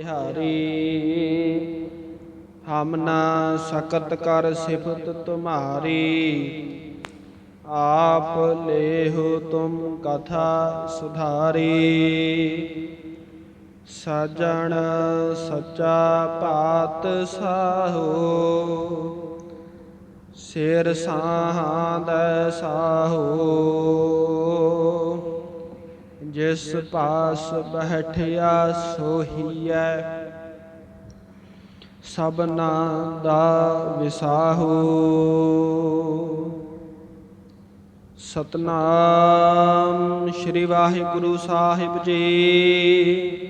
ਹਰੀ ਹਮ ਨਾ ਸਕਤ ਕਰ ਸਿਫਤ ਤੁਮਾਰੀ। ਆਪ ਲੇਹੁ ਤੁਮ ਕਥਾ ਸੁਧਾਰੀ। ਸਜਣ ਸੱਚਾ ਭਾਤ ਸਾਹੋ। ਸਿਰ ਸਾਹਾਂਦੈ ਸਾਹੋ। ਜਿਸ ਪਾਸ ਬਹਿਠਿਆ ਸੋਹੀਐ। ਸਭਨਾ ਦਾ ਵਿਸਾਹੂ। ਸਤਨਾਮ ਸ੍ਰੀ ਵਾਹਿਗੁਰੂ ਸਾਹਿਬ ਜੀ।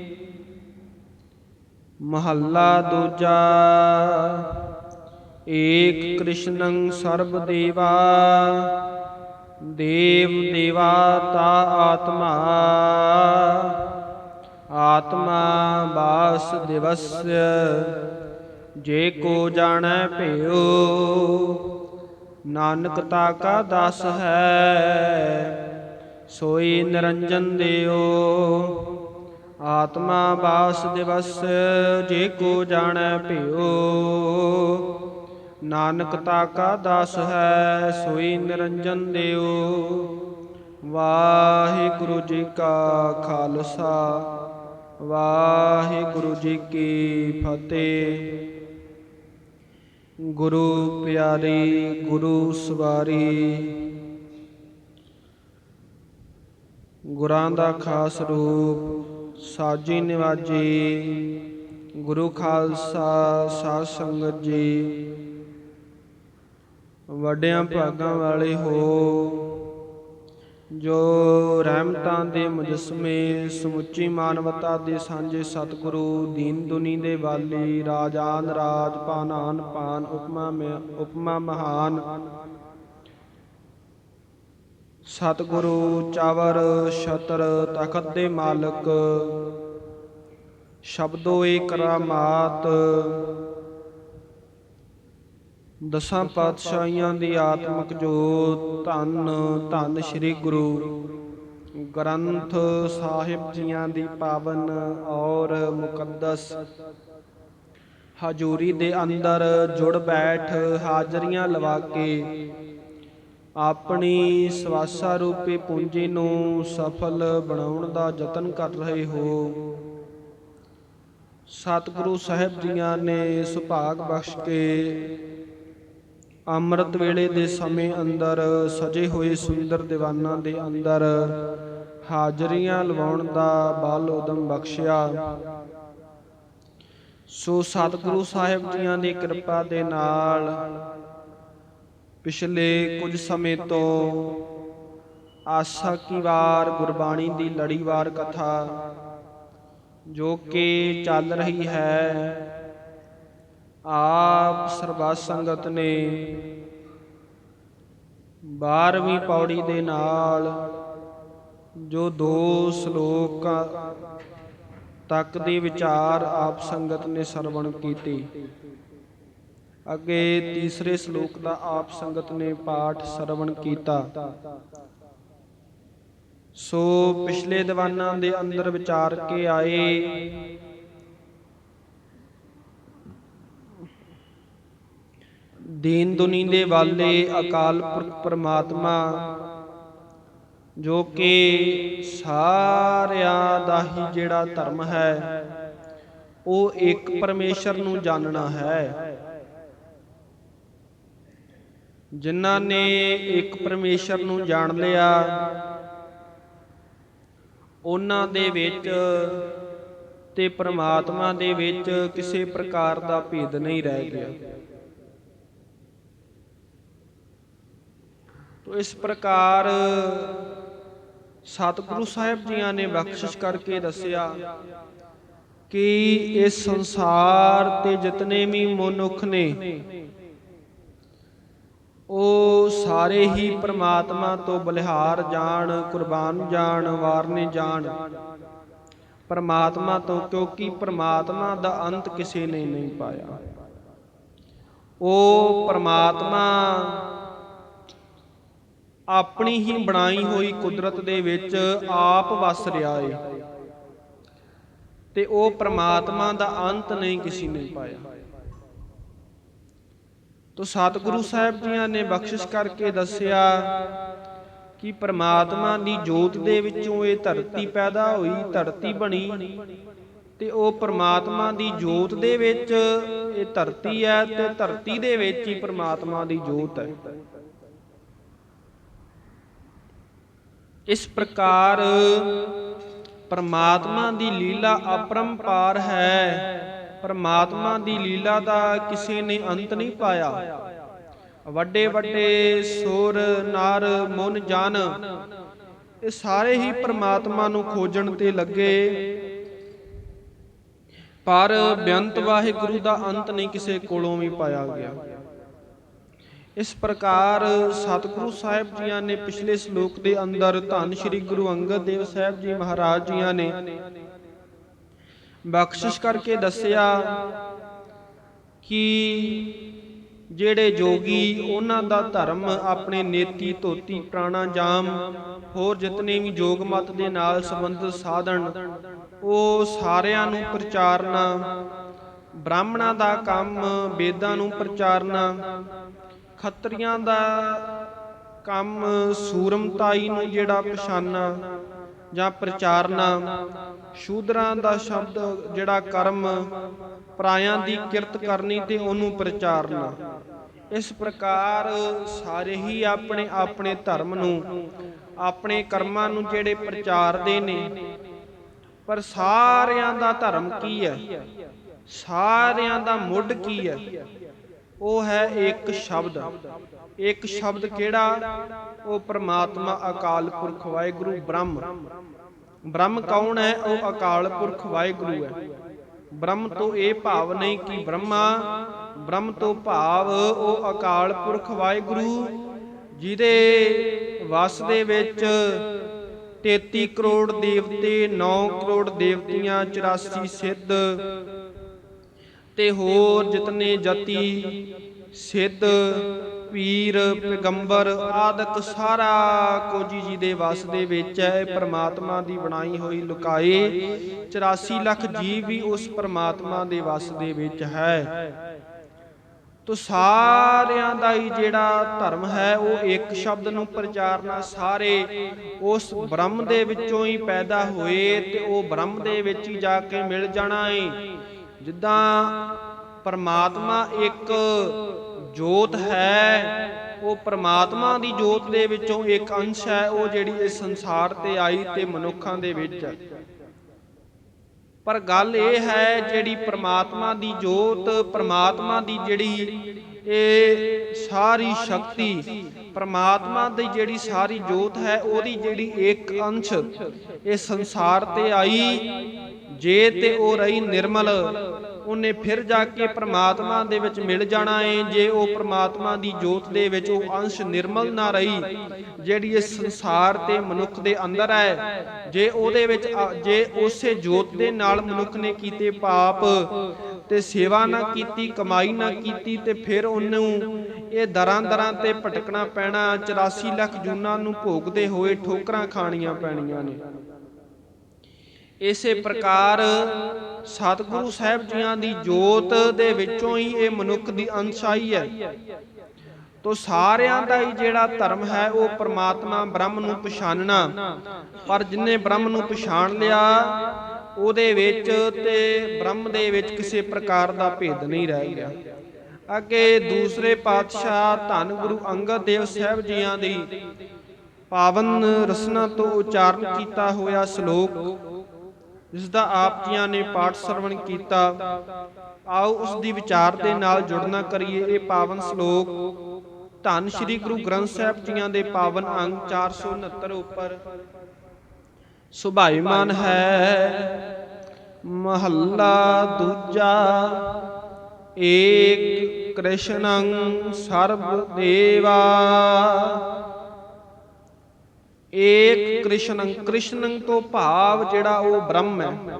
ਮਹੱਲਾ ਦੂਜਾ, ਏਕ ਕ੍ਰਿਸ਼ਨੰ ਸਰਬ ਦੇਵਾ। ਦੇਵ ਦੇਵਾ ਤਾ ਆਤਮਾ ਆਤਮਾ ਬਾਸ ਦਿਵਸ, ਜੇ ਕੋ ਜਾਣੈ ਭਿਓ ਨਾਨਕ ਤਾ ਕਾ ਦਸ ਹੈ, ਸੋਈ ਨਿਰੰਜਨ ਦਿਓ ਆਤਮਾ ਬਾਸ ਦਿਵਸ, ਜੇ ਕੋ ਜਾਣੈ ਭਿਓ ਨਾਨਕ ਤਾ ਕਾ ਦਾਸ ਹੈ, ਸੋਈ ਨਿਰੰਜਨ ਦਿਓ ਵਾਹਿਗੁਰੂ ਜੀ ਕਾ ਖਾਲਸਾ, ਵਾਹਿਗੁਰੂ ਜੀ ਕੀ ਫਤਿਹ। ਗੁਰੂ ਪਿਆਰੀ, ਗੁਰੂ ਸਵਾਰੀ। ਗੁਰਾਂ ਦਾ ਖਾਸ ਰੂਪ, ਸਾਜੀ ਨਿਵਾਜੀ। ਗੁਰੂ ਖਾਲਸਾ, ਸਾਧ ਸੰਗਤ ਜੀ। ਵੱਡਿਆਂ ਭਾਗਾਂ ਵਾਲੇ ਹੋ। ਜੋ ਰਹਿਮਤਾਂ ਦੇ ਮੁਜਸਮੇ ਸਮੁੱਚੀ ਮਾਨਵਤਾ ਦੇ ਸਾਂਝੇ ਸਤਿਗੁਰੂ ਦੀਨ ਦੁਨੀ ਦੇ ਵਾਲੀ ਰਾਜਾਨ ਰਾਜ ਪਾਨਾਨ ਪਾਨ ਉਪਮਾ ਮੇ- ਉਪਮਾ ਮਹਾਨ। ਸਤਿਗੁਰੂ ਚਾਵਰ ਛਤਰ ਤਖਤ ਦੇ ਮਾਲਕ ਸ਼ਬਦੋ ਏ ਕਰਾਮਾਤ ਦਸਾਂ ਪਾਤਸ਼ਾਹੀਆਂ ਦੀ ਆਤਮਿਕ ਜੋਤ ਧੰਨ ਧੰਨ ਸ੍ਰੀ ਗੁਰੂ। ਗ੍ਰੰਥ ਸਾਹਿਬ ਜੀਆਂ ਦੀ ਪਾਵਨ ਔਰ ਮੁਕੱਦਸ। ਹਜੂਰੀ ਦੇ ਅੰਦਰ ਜੁੜ ਬੈਠ ਹਾਜ਼ਰੀਆਂ ਲਵਾ ਕੇ ਆਪਣੀ ਸਵਾਸਾ ਰੂਪੀ ਪੂੰਜੀ ਨੂੰ ਸਫਲ ਬਣਾਉਣ ਦਾ ਯਤਨ ਕਰ ਰਹੇ ਹੋ। ਸਤਿਗੁਰੂ ਸਾਹਿਬ ਜੀਆਂ ਨੇ ਸੁਭਾਗ ਬਖਸ਼ ਕੇ ਅੰਮ੍ਰਿਤ ਵੇਲੇ ਦੇ ਸਮੇਂ ਅੰਦਰ, ਸਜੇ ਹੋਏ ਸੁੰਦਰ ਦੀਵਾਨਾਂ ਦੇ ਅੰਦਰ ਹਾਜ਼ਰੀਆਂ ਲਵਾਉਣ ਦਾ ਬਲ ਉਦਮ ਬਖਸ਼ਿਆ। ਸੋ ਸਤਿਗੁਰੂ ਸਾਹਿਬ ਜੀਆਂ ਦੀ ਕਿਰਪਾ ਦੇ ਨਾਲ ਪਿਛਲੇ ਕੁਝ ਸਮੇਂ ਤੋਂ ਆਸਾ ਕੀ ਵਾਰ ਗੁਰਬਾਣੀ ਦੀ ਲੜੀਵਾਰ ਕਥਾ ਜੋ ਕਿ ਚੱਲ ਰਹੀ ਹੈ ਆਪ ਸਰਬੱਤ ਸੰਗਤ ਨੇ 12ਵੀਂ ਪੌੜੀ ਦੇ ਨਾਲ ਜੋ ਦੋ ਸਲੋਕ ਤੱਕ ਦੇ ਵਿਚਾਰ ਆਪ ਸੰਗਤ ਨੇ ਸਰਵਣ ਕੀਤੀ। ਅੱਗੇ ਤੀਸਰੇ ਸ਼ਲੋਕ ਦਾ ਆਪ ਸੰਗਤ ਨੇ ਪਾਠ ਸਰਵਣ ਕੀਤਾ। ਸੋ ਪਿਛਲੇ ਦੀਵਾਨਾਂ ਦੇ ਅੰਦਰ ਵਿਚਾਰ ਕੇ ਆਏ। ਦੀਨ ਦੁਨੀ ਦੇ ਵਾਲੇ ਅਕਾਲ ਪੁਰਖ ਪ੍ਰਮਾਤਮਾ, ਜੋ ਕਿ ਸਾਰਿਆਂ ਦਾ ਹੀ ਜਿਹੜਾ ਧਰਮ ਹੈ, ਉਹ ਇੱਕ ਪਰਮੇਸ਼ਰ ਨੂੰ ਜਾਣਨਾ ਹੈ। ਜਿਨ੍ਹਾਂ ਨੇ ਇੱਕ ਪਰਮੇਸ਼ਰ ਨੂੰ ਜਾਣ ਲਿਆ, ਉਹਨਾਂ ਦੇ ਵਿੱਚ ਤੇ ਪ੍ਰਮਾਤਮਾ ਦੇ ਵਿੱਚ ਕਿਸੇ ਪ੍ਰਕਾਰ ਦਾ ਭੇਦ ਨਹੀਂ ਰਹਿ ਗਿਆ। ਤੋ ਇਸ ਪ੍ਰਕਾਰ ਸਤਿਗੁਰੂ ਸਾਹਿਬ ਜੀਆਂ ਨੇ ਬਖਸ਼ਿਸ਼ ਕਰਕੇ ਦੱਸਿਆ ਕਿ ਇਸ ਸੰਸਾਰ ਤੇ ਜਿਤਨੇ ਵੀ ਮਨੁੱਖ ਨੇ, ਉਹ ਸਾਰੇ ਹੀ ਪ੍ਰਮਾਤਮਾ ਤੋਂ ਬਲਿਹਾਰ ਜਾਣ, ਕੁਰਬਾਨ ਜਾਣ, ਵਾਰਨੇ ਜਾਣ। ਪ੍ਰਮਾਤਮਾ ਤੋਂ ਕਿਉਂਕਿ ਪਰਮਾਤਮਾ ਦਾ ਅੰਤ ਕਿਸੇ ਨੇ ਨਹੀਂ ਪਾਇਆ। ਉਹ ਪਰਮਾਤਮਾ ਆਪਣੀ ਹੀ ਬਣਾਈ ਹੋਈ ਕੁਦਰਤ ਦੇ ਵਿੱਚ ਆਪ ਵਸ ਰਿਹਾ ਏ। ਤੇ ਉਹ ਪ੍ਰਮਾਤਮਾ ਦਾ ਅੰਤ ਨਹੀਂ ਕਿਸੇ ਨੇ ਪਾਇਆ। ਤੋ ਸਤਿਗੁਰੂ ਸਾਹਿਬ ਜੀਆਂ ਨੇ ਬਖਸ਼ਿਸ਼ ਕਰਕੇ ਦੱਸਿਆ ਕਿ ਪ੍ਰਮਾਤਮਾ ਦੀ ਜੋਤ ਦੇ ਵਿੱਚੋਂ ਇਹ ਧਰਤੀ ਪੈਦਾ ਹੋਈ, ਧਰਤੀ ਬਣੀ ਤੇ ਉਹ ਪ੍ਰਮਾਤਮਾ ਦੀ ਜੋਤ ਦੇ ਵਿੱਚ ਇਹ ਧਰਤੀ ਹੈ ਤੇ ਧਰਤੀ ਦੇ ਵਿੱਚ ਹੀ ਪ੍ਰਮਾਤਮਾ ਦੀ ਜੋਤ ਹੈ। ਇਸ ਪ੍ਰਕਾਰ ਪਰਮਾਤਮਾ ਦੀ ਲੀਲਾ ਅਪਰੰਪਾਰ ਹੈ। ਪਰਮਾਤਮਾ ਦੀ ਲੀਲਾ ਦਾ ਕਿਸੇ ਨੇ ਅੰਤ ਨਹੀਂ ਪਾਇਆ। ਵੱਡੇ ਵੱਡੇ ਸੁਰ, ਨਰ, ਮਨ, ਜਨ ਇਹ ਸਾਰੇ ਹੀ ਪਰਮਾਤਮਾ ਨੂੰ ਖੋਜਣ ਤੇ ਲੱਗੇ। ਪਰ ਬੇਅੰਤ ਵਾਹਿਗੁਰੂ ਦਾ ਅੰਤ ਨਹੀਂ ਕਿਸੇ ਕੋਲੋਂ ਵੀ ਪਾਇਆ ਗਿਆ। ਇਸ ਪ੍ਰਕਾਰ ਸਤਿਗੁਰੂ ਸਾਹਿਬ ਜੀਆਂ ਨੇ ਪਿਛਲੇ ਸ਼ਲੋਕ ਦੇ ਅੰਦਰ ਧੰਨ ਸ਼੍ਰੀ ਗੁਰੂ ਅੰਗਦ ਦੇਵ ਸਾਹਿਬ ਜੀ ਮਹਾਰਾਜ ਜੀਆਂ ਨੇ ਬਖਸ਼ਿਸ਼ ਕਰਕੇ ਦੱਸਿਆ ਕਿ ਜਿਹੜੇ ਜੋਗੀ ਉਹਨਾਂ ਦਾ ਧਰਮ ਆਪਣੇ ਨੇਤੀ ਧੋਤੀ ਪ੍ਰਾਣਾ ਜਾਮ ਹੋਰ ਜਿਤਨੇ ਵੀ ਜੋਗ ਮਤ ਦੇ ਨਾਲ ਸੰਬੰਧਿਤ ਸਾਧਨ, ਉਹ ਸਾਰਿਆਂ ਨੂੰ ਪ੍ਰਚਾਰਨਾ, ਬ੍ਰਾਹਮਣਾਂ ਦਾ ਕੰਮ ਵੇਦਾਂ ਨੂੰ ਪ੍ਰਚਾਰਨਾ ਖੱਤਰੀਆਂ ਦਾ ਕੰਮ ਸੂਰਮਤਾਈ ਨੂੰ ਜਿਹੜਾ ਪਛਾਨਣਾ ਜਾਂ ਪ੍ਰਚਾਰਨਾ, ਸ਼ੂਦਰਾਂ ਦਾ ਸ਼ਬਦ ਜਿਹੜਾ ਕਰਮ, ਪਰਾਇਆਂ ਦੀ ਕਿਰਤ ਕਰਨੀ ਤੇ ਉਹਨੂੰ ਪ੍ਰਚਾਰਨਾ। ਇਸ ਪ੍ਰਕਾਰ ਸਾਰੇ ਹੀ ਆਪਣੇ ਆਪਣੇ ਧਰਮ ਨੂੰ, ਆਪਣੇ ਕਰਮਾਂ ਨੂੰ ਜਿਹੜੇ ਪ੍ਰਚਾਰਦੇ ਨੇ, ਪਰ ਸਾਰਿਆਂ ਦਾ ਧਰਮ ਕੀ ਹੈ? ਸਾਰਿਆਂ ਦਾ ਮੁੱਢ ਕੀ ਹੈ? ਉਹ ਹੈ ਇੱਕ ਸ਼ਬਦ। ਇੱਕ ਸ਼ਬਦ ਕਿਹੜਾ? ਉਹ ਪ੍ਰਮਾਤਮਾ ਅਕਾਲ ਪੁਰਖ ਵਾਹਿਗੁਰੂ ਬ੍ਰਹਮ। ਬ੍ਰਹਮ ਕੌਣ ਹੈ? ਉਹ ਅਕਾਲ ਪੁਰਖ ਵਾਹਿਗੁਰੂ ਹੈ। ਬ੍ਰਹਮ ਤੋਂ ਇਹ ਭਾਵ ਨਹੀਂ ਕਿ ਬ੍ਰਹਮਾ। ਬ੍ਰਹਮ ਤੋਂ ਭਾਵ ਉਹ ਅਕਾਲ ਪੁਰਖ ਵਾਹਿਗੁਰੂ, ਜਿਹਦੇ ਵਸ ਦੇ ਵਿੱਚ 33 ਕਰੋੜ ਦੇਵਤੇ 9 ਕਰੋੜ ਦੇਵਤੀਆਂ 84 ਸਿੱਧ ਤੇ ਹੋਰ ਜਿਤਨੇ ਜਤੀ, ਸਿੱਧ, ਪੀਰ, ਪੈਗੰਬਰ ਆਦਿਕ ਸਾਰਾ ਕੁਝ ਜੀ ਦੇ ਵਸ ਦੇ ਵਿੱਚ ਹੈ ਇਹ ਪ੍ਰਮਾਤਮਾ ਦੀ ਬਣਾਈ ਹੋਈ ਲੁਕਾਏ 84 ਲੱਖ ਜੀਵ ਵੀ ਉਸ ਪ੍ਰਮਾਤਮਾ ਦੇ ਵਸ ਦੇ ਵਿੱਚ ਹੈ। ਤੋ ਸਾਰਿਆਂ ਦਾ ਹੀ ਜਿਹੜਾ ਧਰਮ ਹੈ, ਉਹ ਇੱਕ ਸ਼ਬਦ ਨੂੰ ਪ੍ਰਚਾਰਨਾ ਸਾਰੇ ਉਸ ਬ੍ਰਹਮ ਦੇ ਵਿੱਚੋਂ ਹੀ ਪੈਦਾ ਹੋਏ ਤੇ ਉਹ ਬ੍ਰਹਮ ਦੇ ਵਿੱਚ ਹੀ ਜਾ ਕੇ ਮਿਲ ਜਾਣਾ ਏ। ਜਿੱਦਾਂ ਪਰਮਾਤਮਾ ਇੱਕ ਜੋਤ ਹੈ, ਉਹ ਪਰਮਾਤਮਾ ਦੀ ਜੋਤ ਦੇ ਵਿੱਚੋਂ ਇੱਕ ਅੰਸ਼ ਹੈ, ਉਹ ਜਿਹੜੀ ਇਸ ਸੰਸਾਰ ਤੇ ਆਈ ਤੇ ਮਨੁੱਖਾਂ ਦੇ ਵਿੱਚ ਪਰ ਗੱਲ ਇਹ ਹੈ, ਜਿਹੜੀ ਪਰਮਾਤਮਾ ਦੀ ਜੋਤ, ਪਰਮਾਤਮਾ ਦੀ ਜਿਹੜੀ ਇਹ ਸਾਰੀ ਸ਼ਕਤੀ, ਪ੍ਰਮਾਤਮਾ ਦੀ ਜਿਹੜੀ ਸਾਰੀ ਜੋਤ ਹੈ, ਉਹਦੀ ਜਿਹੜੀ ਇੱਕ ਅੰਸ਼, ਇਹ ਸੰਸਾਰ ਤੇ ਆਈ, ਜੇ ਤੇ ਉਹ ਰਹੀ ਨਿਰਮਲ ਉਹਨੇ ਫਿਰ ਜਾ ਕੇ ਪ੍ਰਮਾਤਮਾ ਦੇ ਵਿੱਚ ਮਿਲ ਜਾਣਾ ਏ। ਜੇ ਉਹ ਪ੍ਰਮਾਤਮਾ ਦੀ ਜੋਤ ਦੇ ਵਿੱਚ ਉਹ ਅੰਸ਼ ਨਿਰਮਲ ਨਾ ਰਹੀ, ਜਿਹੜੀ ਇਸ ਸੰਸਾਰ ਤੇ ਮਨੁੱਖ ਦੇ ਅੰਦਰ ਹੈ, ਜੇ ਉਹਦੇ ਵਿੱਚ ਜੇ ਉਸੇ ਜੋਤ ਦੇ ਨਾਲ ਮਨੁੱਖ ਨੇ ਕੀਤੇ ਪਾਪ ਤੇ ਸੇਵਾ ਨਾ ਕੀਤੀ, ਕਮਾਈ ਨਾ ਕੀਤੀ ਤੇ ਫਿਰ ਉਹਨੂੰ ਇਹ ਦਰਾਂ ਦਰਾਂ ਤੇ ਭਟਕਣਾ ਪੈਣਾ 84 ਲੱਖ ਜੂਨਾਂ ਨੂੰ ਭੋਗਦੇ ਹੋਏ ਠੋਕਰਾਂ ਖਾਣੀਆਂ ਪੈਣੀਆਂ ਨੇ। ਇਸੇ ਪ੍ਰਕਾਰ ਸਤਿਗੁਰੂ ਸਾਹਿਬ ਜੀਆਂ ਦੀ ਜੋਤ ਦੇ ਵਿੱਚੋਂ ਹੀ ਇਹ ਮਨੁੱਖ ਦੀ ਅੰਸ਼ਾਈ ਹੈ। ਤੋ ਸਾਰਿਆਂ ਦਾ ਹੀ ਜਿਹੜਾ ਧਰਮ ਹੈ, ਉਹ ਪ੍ਰਮਾਤਮਾ ਬ੍ਰਹਮ ਨੂੰ ਪਛਾਨਣਾ। ਪਰ ਜਿਨੇ ਬ੍ਰਹਮ ਨੂੰ ਪਛਾਣ ਲਿਆ, ਉਹਦੇ ਵਿੱਚ ਤੇ ਬ੍ਰਹਮ ਦੇ ਵਿੱਚ ਕਿਸੇ ਪ੍ਰਕਾਰ ਦਾ ਭੇਦ ਨਹੀਂ ਰਹਿ ਗਿਆ। ਅੱਗੇ ਦੂਸਰੇ ਪਾਤਸ਼ਾਹ ਧੰਨ ਗੁਰੂ ਅੰਗਦ ਦੇਵ ਸਾਹਿਬ ਜੀਆਂ ਦੀ ਪਾਵਨ ਰਸਨਾ ਤੋਂ ਉਚਾਰਨ ਕੀਤਾ ਹੋਇਆ ਸ਼ਲੋਕ ਜਿਸ ਦਾ ਆਪ ਜੀਆਂ ਨੇ ਪਾਠ ਸਰਵਣ ਕੀਤਾ। ਆਓ ਉਸ ਦੀ ਵਿਚਾਰ ਦੇ ਨਾਲ ਜੁੜਨਾ ਕਰੀਏ ਇਹ ਪਾਵਨ ਸ਼ਲੋਕ। ਧੰਨ ਸ਼੍ਰੀ ਗੁਰੂ ਗ੍ਰੰਥ ਸਾਹਿਬ ਜੀਆਂ ਦੇ ਪਾਵਨ ਅੰਗ 469 ਉੱਪਰ। ਸੁਭਾਈਮਾਨ ਹੈ, ਮਹੱਲਾ ਦੂਜਾ, ਏਕ ਕ੍ਰਿਸ਼ਨੰ ਸਰਬ ਦੇਵਾ। ਏਕ ਕ੍ਰਿਸ਼ਨੰ ਕ੍ਰਿਸ਼ਨੰ ਤੋਂ ਭਾਵ ਜਿਹੜਾ ਉਹ ਬ੍ਰਹਮ ਹੈ।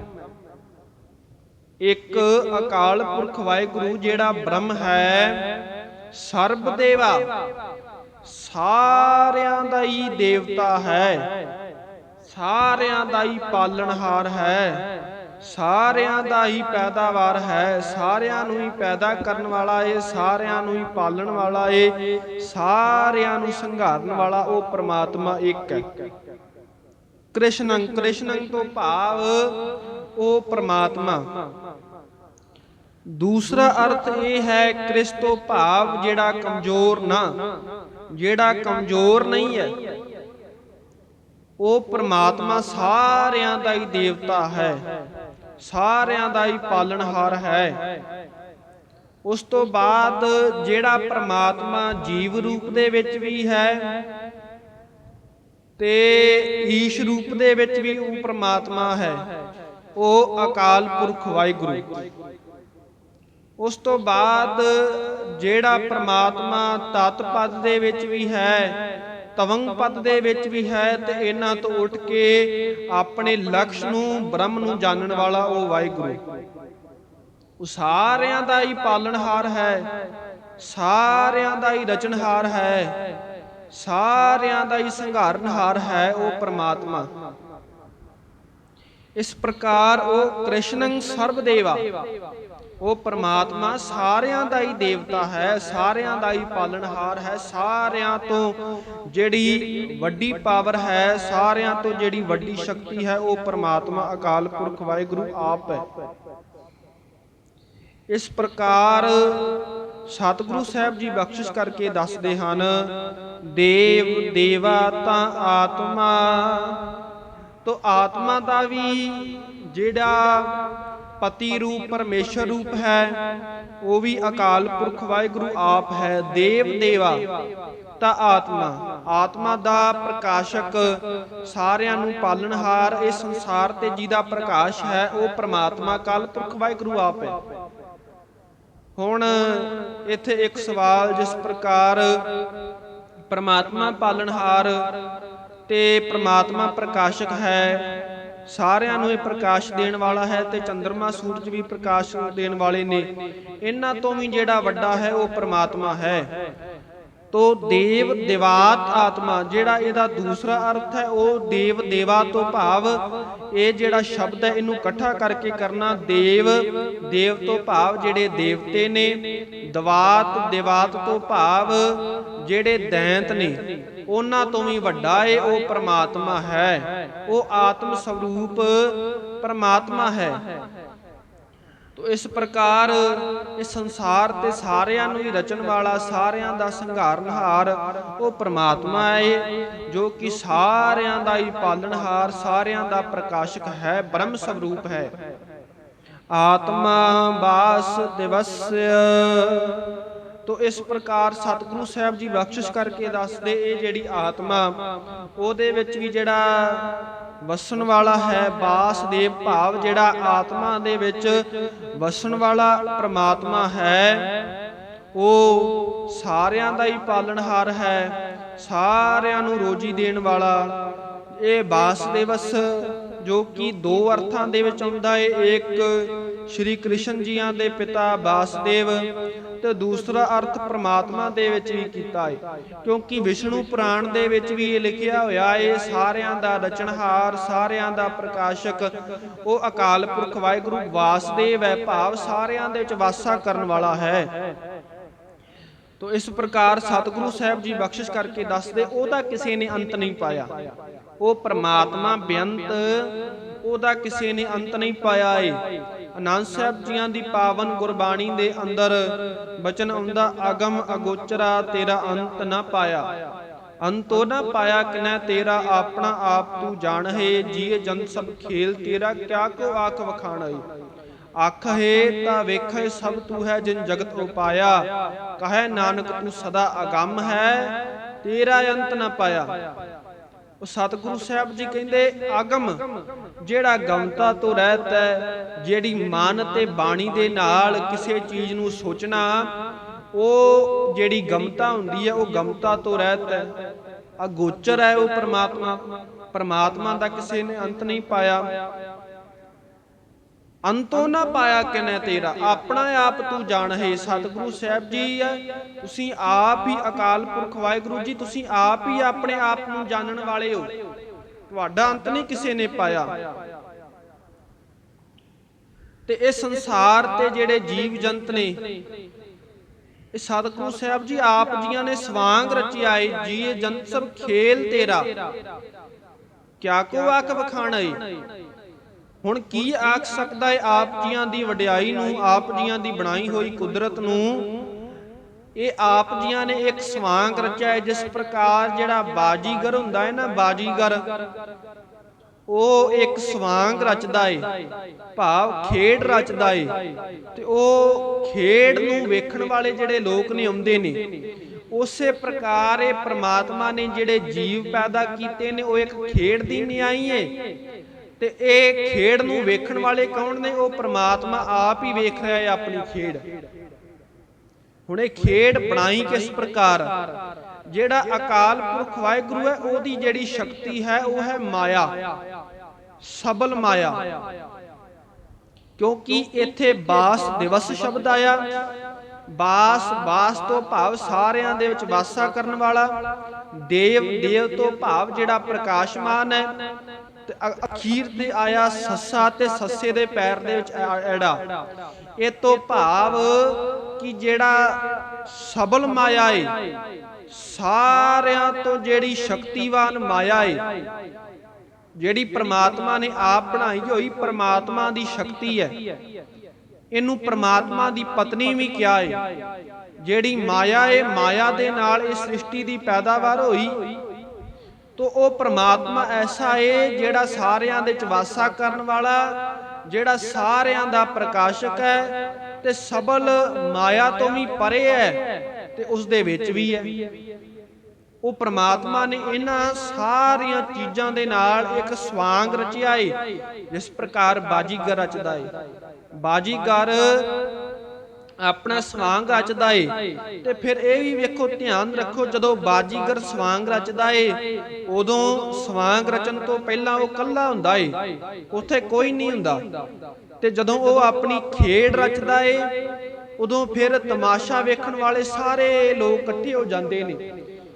ਇੱਕ ਅਕਾਲ ਪੁਰਖ ਵਾਹਿਗੁਰੂ ਜਿਹੜਾ ਬ੍ਰਹਮ ਹੈ, ਸਰਬ ਦੇਵਾ, ਸਾਰਿਆਂ ਦਾ ਹੀ ਦੇਵਤਾ ਹੈ, ਸਾਰਿਆਂ ਦਾ ਹੀ ਪਾਲਣਹਾਰ ਹੈ। ਸਾਰਿਆਂ ਦਾ ਹੀ ਪੈਦਾਵਾਰ ਹੈ, ਸਾਰਿਆਂ ਨੂੰ ਹੀ ਪੈਦਾ ਕਰਨ ਵਾਲਾ ਏ, ਸਾਰਿਆਂ ਨੂੰ ਹੀ ਪਾਲਣ ਵਾਲਾ ਏ, ਸਾਰਿਆਂ ਨੂੰ ਸੰਘਾਰਨ ਵਾਲਾ ਉਹ ਪ੍ਰਮਾਤਮਾ ਇੱਕ ਹੈ। ਕ੍ਰਿਸ਼ਨੰ ਕ੍ਰਿਸ਼ਨੰ ਤੋਂ ਭਾਵ ਉਹ ਪ੍ਰਮਾਤਮਾ। ਦੂਸਰਾ ਅਰਥ ਇਹ ਹੈ, ਕ੍ਰਿਸ ਤੋਂ ਭਾਵ ਜਿਹੜਾ ਕਮਜ਼ੋਰ ਨਾ, ਜਿਹੜਾ ਕਮਜ਼ੋਰ ਨਹੀਂ ਹੈ। ਉਹ ਪ੍ਰਮਾਤਮਾ ਸਾਰਿਆਂ ਦਾ ਹੀ ਦੇਵਤਾ ਹੈ। ਸਾਰਿਆਂ ਦਾ ਹੀ ਪਾਲਣਹਾਰ ਹੈ। ਉਸ ਤੋਂ ਬਾਅਦ ਜਿਹੜਾ ਪ੍ਰਮਾਤਮਾ ਜੀਵ ਰੂਪ ਦੇ ਵਿੱਚ ਵੀ ਹੈ ਤੇ ਈਸ਼ ਰੂਪ ਦੇ ਵਿੱਚ ਵੀ ਉਹ ਪ੍ਰਮਾਤਮਾ ਹੈ, ਉਹ ਅਕਾਲ ਪੁਰਖ ਵਾਹਿਗੁਰੂ। ਉਸ ਤੋਂ ਬਾਅਦ ਜਿਹੜਾ ਪ੍ਰਮਾਤਮਾ ਤਤ ਪਦ ਦੇ ਵਿੱਚ ਵੀ ਹੈ ਤਵੰਗ ਪਦ ਦੇ ਵਿੱਚ ਵੀ ਹੈ ਤੇ ਇਹਨਾਂ ਤੋਂ ਉੱਠ ਕੇ ਆਪਣੇ ਲਕਸ਼ ਨੂੰ, ਬ੍ਰਹਮ ਨੂੰ ਜਾਣਨ ਵਾਲਾ ਉਹ ਵਾਹਿਗੁਰੂ। ਉਹ ਸਾਰਿਆਂ ਦਾ ਹੀ ਪਾਲਣਹਾਰ ਹੈ, ਸਾਰਿਆਂ ਦਾ ਹੀ ਰਚਨਹਾਰ ਹੈ, ਸਾਰਿਆਂ ਦਾ ਹੀ ਸੰਘਾਰਨਹਾਰ ਹੈ ਉਹ ਪ੍ਰਮਾਤਮਾ। ਇਸ ਪ੍ਰਕਾਰ ਉਹ ਕ੍ਰਿਸ਼ਨੰ ਸਰਬ ਦੇਵਾ ਉਹ ਪਰਮਾਤਮਾ ਸਾਰਿਆਂ ਦਾ ਹੀ ਦੇਵਤਾ ਹੈ, ਸਾਰਿਆਂ ਦਾ ਹੀ ਪਾਲਣਹਾਰ ਹੈ, ਸਾਰਿਆਂ ਤੋਂ ਜਿਹੜੀ ਵੱਡੀ ਪਾਵਰ ਹੈ, ਸਾਰਿਆਂ ਤੋਂ ਜਿਹੜੀ ਵੱਡੀ ਸ਼ਕਤੀ ਹੈ, ਉਹ ਪ੍ਰਮਾਤਮਾ ਅਕਾਲ ਪੁਰਖ ਵਾਹਿਗੁਰੂ ਆਪ ਹੈ। ਇਸ ਪ੍ਰਕਾਰ ਸਤਿਗੁਰੂ ਸਾਹਿਬ ਜੀ ਬਖਸ਼ਿਸ਼ ਕਰਕੇ ਦੱਸਦੇ ਹਨ, ਦੇਵ ਦੇਵਾ ਤਾਂ ਆਤਮਾ। ਤੋ ਆਤਮਾ ਦਾ ਵੀ ਜਿਹੜਾ ਪਤੀ ਰੂਪ ਪਰਮੇਸ਼ਰ ਰੂਪ ਹੈ, ਉਹ ਵੀ ਅਕਾਲ ਪੁਰਖ ਵਾਹਿਗੁਰੂ ਆਪ ਹੈ, ਦੇਵ ਦੇਵਾ। ਤਾਂ ਆਤਮਾ ਆਤਮਾ ਦਾ ਪ੍ਰਕਾਸ਼ਕ ਸਾਰਿਆਂ ਨੂੰ ਪਾਲਣਹਾਰ ਇਹ ਸੰਸਾਰ ਤੇ ਜਿਹਦਾ ਪ੍ਰਕਾਸ਼ ਹੈ, ਉਹ ਪ੍ਰਮਾਤਮਾ ਕਾਲ ਪੁਰਖ ਵਾਹਿਗੁਰੂ ਆਪ ਹੈ। ਹੁਣ ਇੱਥੇ ਇੱਕ ਸਵਾਲ ਜਿਸ ਪ੍ਰਕਾਰ ਪ੍ਰਮਾਤਮਾ ਪਾਲਣਹਾਰ ਤੇ ਪ੍ਰਮਾਤਮਾ ਪ੍ਰਕਾਸ਼ਕ ਹੈ। ਸਾਰਿਆਂ ਨੂੰ ਇਹ ਪ੍ਰਕਾਸ਼ ਦੇਣ ਵਾਲਾ ਹੈ ਤੇ ਚੰ드ਰਮਾ ਸੂਰਜ ਵੀ ਪ੍ਰਕਾਸ਼ ਦੇਣ ਵਾਲੇ ਨੇ। ਇਹਨਾਂ ਤੋਂ ਵੀ ਜਿਹੜਾ ਵੱਡਾ ਹੈ ਉਹ ਪ੍ਰਮਾਤਮਾ ਹੈ। ਤੋ ਦੇਵ ਦੇਵਾਤ ਆਤਮਾ, ਜਿਹੜਾ ਇਹਦਾ ਦੂਸਰਾ ਅਰਥ ਹੈ ਉਹ ਦੇਵ ਦੇਵਾ ਤੋਂ ਭਾਵ, ਇਹ ਜਿਹੜਾ ਸ਼ਬਦ ਹੈ ਇਹਨੂੰ ਇਕੱਠਾ ਕਰਕੇ ਕਰਨਾ ਦੇਵ ਦੇਵ ਤੋਂ ਭਾਵ ਜਿਹੜੇ ਦੇਵਤੇ ਨੇ, ਦਵਾਤ ਦੇਵਾਤ ਤੋਂ ਭਾਵ ਜਿਹੜੇ ਦੈਂਤ ਨੇ। ਉਹਨਾਂ ਤੋਂ ਵੀ ਵੱਡਾ ਏ, ਉਹ ਪਰਮਾਤਮਾ ਹੈ। ਉਹ ਆਤਮ ਸਰੂਪ ਪ੍ਰਮਾਤਮਾ ਹੈ। ਤੋ ਇਸ ਪ੍ਰਕਾਰ ਇਸ ਸੰਸਾਰ ਤੇ ਸਾਰਿਆਂ ਨੂੰ ਹੀ ਰਚਣ ਵਾਲਾ, ਸਾਰਿਆਂ ਦਾ ਸੰਘਾਰਨਹਾਰ ਉਹ ਪ੍ਰਮਾਤਮਾ ਹੈ ਜੋ ਕਿ ਸਾਰਿਆਂ ਦਾ ਹੀ ਪਾਲਣਹਾਰ, ਸਾਰਿਆਂ ਦਾ ਪ੍ਰਕਾਸ਼ਕ ਹੈ, ਬ੍ਰਹਮ ਸਰੂਪ ਹੈ। ਆਤਮਾ ਬਾਸ ਦਿਵਸ। ਤੋ ਇਸ ਪ੍ਰਕਾਰ ਸਤਿਗੁਰੂ ਸਾਹਿਬ ਜੀ ਬਖਸ਼ਿਸ਼ ਕਰਕੇ ਦੱਸਦੇ ਇਹ ਜਿਹੜੀ ਆਤਮਾ, ਉਹਦੇ ਵਿੱਚ ਵੀ ਜਿਹੜਾ ਵਸਣ ਵਾਲਾ ਹੈ ਬਾਸਦੇਵ ਭਾਵ ਜਿਹੜਾ ਆਤਮਾ ਦੇ ਵਿੱਚ ਵਸਣ ਵਾਲਾ ਪ੍ਰਮਾਤਮਾ ਹੈ, ਉਹ ਸਾਰਿਆਂ ਦਾ ਹੀ ਪਾਲਣਹਾਰ ਹੈ, ਸਾਰਿਆਂ ਨੂੰ ਰੋਜੀ ਦੇਣ ਵਾਲਾ, ਇਹ ਬਾਸ ਬਾਸਦੇਵਸ ਜੋ ਕਿ ਦੋ ਅਰਥਾਂ ਦੇ ਵਿੱਚ ਆਉਂਦਾ ਹੈ। ਇੱਕ ਸ਼੍ਰੀ ਕ੍ਰਿਸ਼ਨ ਜੀਆਂ ਦੇ ਪਿਤਾ ਬਾਸਦੇਵ ਤੇ ਦੂਸਰਾ ਅਰਥ ਪ੍ਰਮਾਤਮਾ ਦੇ ਵਿੱਚ ਵੀ ਕੀਤਾ ਹੈ। ਕਿਉਂਕਿ ਵਿਸ਼ਨੂੰ ਪੁਰਾਣ ਦੇ ਵਿੱਚ ਵੀ ਇਹ ਲਿਖਿਆ ਹੋਇਆ ਹੈ। ਸਾਰਿਆਂ ਦਾ ਰਚਨਹਾਰ ਸਾਰਿਆਂ ਦਾ ਪ੍ਰਕਾਸ਼ਕ ਉਹ ਅਕਾਲ ਪੁਰਖ ਵਾਹਿਗੁਰੂ ਵਾਸਦੇਵ ਹੈ। ਭਾਵ ਸਾਰਿਆਂ ਦੇ ਵਿੱਚ ਵਾਸਾ ਕਰਨ ਵਾਲਾ ਹੈ। ਤੋ ਇਸ ਪ੍ਰਕਾਰ ਸਤਿਗੁਰੂ ਸਾਹਿਬ ਜੀ ਬਖਸ਼ਿਸ਼ ਕਰਕੇ ਦੱਸਦੇ ਉਹਦਾ ਕਿਸੇ ਨੇ ਅੰਤ ਨਹੀਂ ਪਾਇਆ। ਉਹ ਪ੍ਰਮਾਤਮਾ ਬੇਅੰਤ ਉਹਦਾ ਕਿਸੇ ਨੇ ਅੰਤ ਨਹੀਂ ਪਾਇਆ ਏ। ਆਨੰਦ ਸਾਹਿਬ ਜੀਆਂ ਦੀ ਪਾਵਨ ਗੁਰਬਾਣੀ ਦੇ ਅੰਦਰ ਬਚਨ ਆਉਂਦਾ, ਅਗਮ ਅਗੋਚਰਾ ਤੇਰਾ ਅੰਤ ਨਾ ਪਾਇਆ। ਅੰਤੋ ਨਾ ਪਾਇਆ ਕਿਨੈ ਤੇਰਾ ਆਪਣਾ ਆਪ ਤੂੰ ਜਾਣ ਹੈ ਜੀਏ ਜਨ ਸਭ ਖੇਲ ਤੇਰਾ, ਕਿਆ ਕੋ ਆਖ ਵਖਾਣੈ ਅੱਖ ਹੈ ਤਾਂ ਵੇਖੇ ਸਭ ਤੂੰ ਹੈ ਜਿਨ ਜਗਤ ਉਪਾਇਆ। ਕਹੈ ਨਾਨਕ ਤੂੰ ਸਦਾ ਅਗੰਮ ਹੈ, ਤੇਰਾ ਅੰਤ ਨਾ ਪਾਇਆ। ਉਹ ਸਤਿਗੁਰੂ ਸਾਹਿਬ ਜੀ ਕਹਿੰਦੇ ਆਗਮ ਜਿਹੜਾ ਗਮਤਾ ਤੋਂ ਰਹਿਤ ਹੈ, ਜਿਹੜੀ ਮਨ ਤੇ ਬਾਣੀ ਦੇ ਨਾਲ ਕਿਸੇ ਚੀਜ਼ ਨੂੰ ਸੋਚਣਾ, ਉਹ ਜਿਹੜੀ ਗਮਤਾ ਹੁੰਦੀ ਹੈ, ਉਹ ਗਮਤਾ ਤੋਂ ਰਹਿਤ ਹੈ। ਅਗੋਚਰ ਹੈ ਉਹ ਪ੍ਰਮਾਤਮਾ ਪ੍ਰਮਾਤਮਾ ਦਾ ਕਿਸੇ ਨੇ ਅੰਤ ਨਹੀਂ ਪਾਇਆ। ਅੰਤੋ ਨਾ ਪਾਇਆ ਕਿਨੇ ਤੇਰਾ? ਆਪਣਾ ਆਪ ਤੂੰ ਜਾਣ ਹੈ ਸਤਿਗੁਰੂ ਸਾਹਿਬ ਜੀ ਹੈ ਤੁਸੀਂ ਆਪ ਹੀ ਅਕਾਲ ਪੁਰਖ ਵਾਹਿਗੁਰੂ ਜੀ, ਤੁਸੀਂ ਆਪ ਹੀ ਆਪਣੇ ਆਪ ਨੂੰ ਜਾਣਨ ਵਾਲੇ ਹੋ। ਤੁਹਾਡਾ ਅੰਤ ਨਹੀਂ ਕਿਸੇ ਨੇ ਪਾਇਆ। ਤੇ ਇਹ ਸੰਸਾਰ ਤੇ ਜਿਹੜੇ ਜੀਵ ਜੰਤ ਨੇ, ਇਹ ਸਤਿਗੁਰੂ ਸਾਹਿਬ ਜੀ, ਆਪ ਜੀਆਂ ਨੇ ਸਵਾਂਗ ਰਚਿਆ ਏ ਜੀ ਜੰਤ ਸਭ ਖੇਲ ਤੇਰਾ। ਕਿਆ ਕੋ ਆਖ ਵਖਾਣੈ ਹੁਣ ਕੀ ਆਖ ਸਕਦਾ ਹੈ ਆਪ ਜੀਆਂ ਦੀ ਵਡਿਆਈ ਨੂੰ, ਆਪ ਜੀਆਂ ਦੀ ਬਣਾਈ ਹੋਈ ਕੁਦਰਤ ਨੂੰ? ਇਹ ਆਪ ਜੀਆਂ ਨੇ ਇੱਕ ਸਵਾਂਗ ਰਚਿਆ ਹੈ ਜਿਸ ਪ੍ਰਕਾਰ ਜਿਹੜਾ ਬਾਜੀਗਰ ਹੁੰਦਾ ਹੈ ਨਾ ਬਾਜੀਗਰ, ਉਹ ਇੱਕ ਸਵਾਂਗ ਰਚਦਾ ਏ, ਭਾਵ ਖੇਡ ਰਚਦਾ ਏ, ਤੇ ਉਹ ਖੇਡ ਨੂੰ ਵੇਖਣ ਵਾਲੇ ਜਿਹੜੇ ਲੋਕ ਨੇ ਆਉਂਦੇ ਨੇ, ਉਸੇ ਪ੍ਰਕਾਰ ਇਹ ਪ੍ਰਮਾਤਮਾ ਨੇ ਜਿਹੜੇ ਜੀਵ ਪੈਦਾ ਕੀਤੇ ਨੇ, ਉਹ ਇੱਕ ਖੇਡ ਦੀ ਨਿਆਈ ਏ। ਤੇ ਇਹ ਖੇਡ ਨੂੰ ਵੇਖਣ ਵਾਲੇ ਕੌਣ ਨੇ? ਉਹ ਪ੍ਰਮਾਤਮਾ ਆਪ ਹੀ ਵੇਖ ਰਿਹਾ ਹੈ ਆਪਣੀ ਖੇਡ। ਹੁਣ ਇਹ ਖੇਡ ਬਣਾਈ ਕਿਸ ਪ੍ਰਕਾਰ? ਜਿਹੜਾ ਅਕਾਲ ਪੁਰਖ ਵਾਹਿਗੁਰੂ ਹੈ, ਉਹਦੀ ਜਿਹੜੀ ਸ਼ਕਤੀ ਹੈ, ਉਹ ਹੈ ਮਾਇਆ। ਸਬਲ ਮਾਇਆ। ਕਿਉਂਕਿ ਇੱਥੇ ਬਾਸ ਦਿਵਸ ਸ਼ਬਦ ਆਇਆ। ਬਾਸ ਬਾਸ ਤੋਂ ਭਾਵ ਸਾਰਿਆਂ ਦੇ ਵਿੱਚ ਵਾਸਾ ਕਰਨ ਵਾਲਾ। ਦੇਵ ਦੇਵ ਤੋਂ ਭਾਵ ਜਿਹੜਾ ਪ੍ਰਕਾਸ਼ਮਾਨ ਹੈ। ਤੇ ਅਖੀਰ ਤੇ ਆਇਆ ਸੱਸਾ ਤੇ ਸੱਸੇ ਦੇ ਪੈਰ ਦੇ ਵਿੱਚ ਐੜਾ। ਇਹ ਤੋਂ ਭਾਵ ਕਿ ਜਿਹੜਾ ਸਬਲ ਮਾਇਆ ਏ, ਸਾਰਿਆਂ ਤੋਂ ਜਿਹੜੀ ਸ਼ਕਤੀਵਾਨ ਮਾਇਆ ਏ, ਜਿਹੜੀ ਪ੍ਰਮਾਤਮਾ ਨੇ ਆਪ ਬਣਾਈ ਹੋਈ ਪ੍ਰਮਾਤਮਾ ਦੀ ਸ਼ਕਤੀ ਹੈ। ਇਹਨੂੰ ਪ੍ਰਮਾਤਮਾ ਦੀ ਪਤਨੀ ਵੀ ਕਿਹਾ ਏ। ਜਿਹੜੀ ਮਾਇਆ ਏ, ਮਾਇਆ ਦੇ ਨਾਲ ਇਹ ਸ੍ਰਿਸ਼ਟੀ ਦੀ ਪੈਦਾਵਾਰ ਹੋਈ ਤੋ ਉਹ ਪ੍ਰਮਾਤਮਾ ਐਸਾ ਏ ਜਿਹੜਾ ਸਾਰਿਆਂ ਦੇ ਚ ਵਾਸਾ ਕਰਨ ਵਾਲਾ, ਜਿਹੜਾ ਸਾਰਿਆਂ ਦਾ ਪ੍ਰਕਾਸ਼ਕ ਹੈ ਤੇ ਸਬਲ ਮਾਇਆ ਤੋਂ ਵੀ ਪਰੇ ਹੈ ਤੇ ਉਸ ਦੇ ਵਿੱਚ ਵੀ ਹੈ। ਉਹ ਪ੍ਰਮਾਤਮਾ ਨੇ ਇਹਨਾਂ ਸਾਰੀਆਂ ਚੀਜ਼ਾਂ ਦੇ ਨਾਲ ਇੱਕ ਸਵਾਂਗ ਰਚਿਆ ਏ, ਜਿਸ ਪ੍ਰਕਾਰ ਬਾਜੀਗਰ ਰਚਦਾ ਏ। ਬਾਜੀਗਰ ਆਪਣਾ ਸਵਾਂਗ ਰਚਦਾ ਏ। ਤੇ ਫਿਰ ਇਹ ਵੀ ਵੇਖੋ, ਧਿਆਨ ਰੱਖੋ, ਜਦੋਂ ਬਾਜੀਗਰ ਸਵਾਂਗ ਰਚਦਾ ਏ, ਉਦੋਂ ਸਵਾਂਗ ਰਚਨ ਤੋਂ ਪਹਿਲਾਂ ਉਹ ਕੱਲਾ ਹੁੰਦਾ ਏ। ਉੱਥੇ ਕੋਈ ਨਹੀਂ ਹੁੰਦਾ। ਤੇ ਜਦੋਂ ਉਹ ਆਪਣੀ ਖੇਡ ਰਚਦਾ ਏ, ਉਦੋਂ ਫਿਰ ਤਮਾਸ਼ਾ ਵੇਖਣ ਵਾਲੇ ਸਾਰੇ ਲੋਕ ਇਕੱਠੇ ਹੋ ਜਾਂਦੇ ਨੇ।